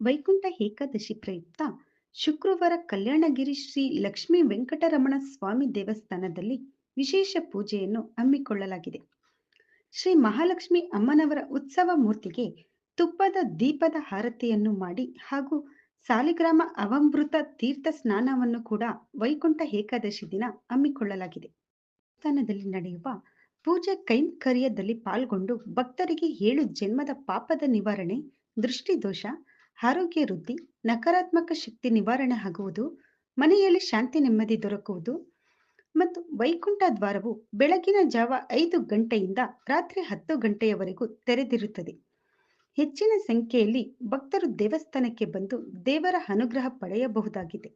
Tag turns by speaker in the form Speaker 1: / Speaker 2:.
Speaker 1: ವೈಕುಂಠ ಏಕಾದಶಿ ಪ್ರಯುಕ್ತ ಶುಕ್ರವಾರ ಕಲ್ಯಾಣಗಿರಿ ಶ್ರೀ ಲಕ್ಷ್ಮೀ ವೆಂಕಟರಮಣ ಸ್ವಾಮಿ ದೇವಸ್ಥಾನದಲ್ಲಿ ವಿಶೇಷ ಪೂಜೆಯನ್ನು ಹಮ್ಮಿಕೊಳ್ಳಲಾಗಿದೆ. ಶ್ರೀ ಮಹಾಲಕ್ಷ್ಮಿ ಅಮ್ಮನವರ ಉತ್ಸವ ಮೂರ್ತಿಗೆ ತುಪ್ಪದ ದೀಪದ ಹಾರತಿಯನ್ನು ಮಾಡಿ ಹಾಗೂ ಸಾಲಿಗ್ರಾಮ ಅವಮೃತ ತೀರ್ಥ ಸ್ನಾನವನ್ನು ಕೂಡ ವೈಕುಂಠ ಏಕಾದಶಿ ದಿನ ಹಮ್ಮಿಕೊಳ್ಳಲಾಗಿದೆ. ದೇವಸ್ಥಾನದಲ್ಲಿ ನಡೆಯುವ ಪೂಜೆ ಕೈಂಕರ್ಯದಲ್ಲಿ ಪಾಲ್ಗೊಂಡು ಭಕ್ತರಿಗೆ ಏಳು ಜನ್ಮದ ಪಾಪದ ನಿವಾರಣೆ ದೃಷ್ಟಿದೋಷ ಆರೋಗ್ಯ ವೃದ್ಧಿ, ನಕಾರಾತ್ಮಕ ಶಕ್ತಿ ನಿವಾರಣೆ ಆಗುವುದು, ಮನೆಯಲ್ಲಿ ಶಾಂತಿ ನೆಮ್ಮದಿ ದೊರಕುವುದು ಮತ್ತು ವೈಕುಂಠ ದ್ವಾರವು ಬೆಳಗಿನ ಜಾವ ಐದು ಗಂಟೆಯಿಂದ ರಾತ್ರಿ ಹತ್ತು ಗಂಟೆಯವರೆಗೂ ತೆರೆದಿರುತ್ತದೆ. ಹೆಚ್ಚಿನ ಸಂಖ್ಯೆಯಲ್ಲಿ ಭಕ್ತರು ದೇವಸ್ಥಾನಕ್ಕೆ ಬಂದು ದೇವರ ಅನುಗ್ರಹ ಪಡೆಯಬಹುದಾಗಿದೆ.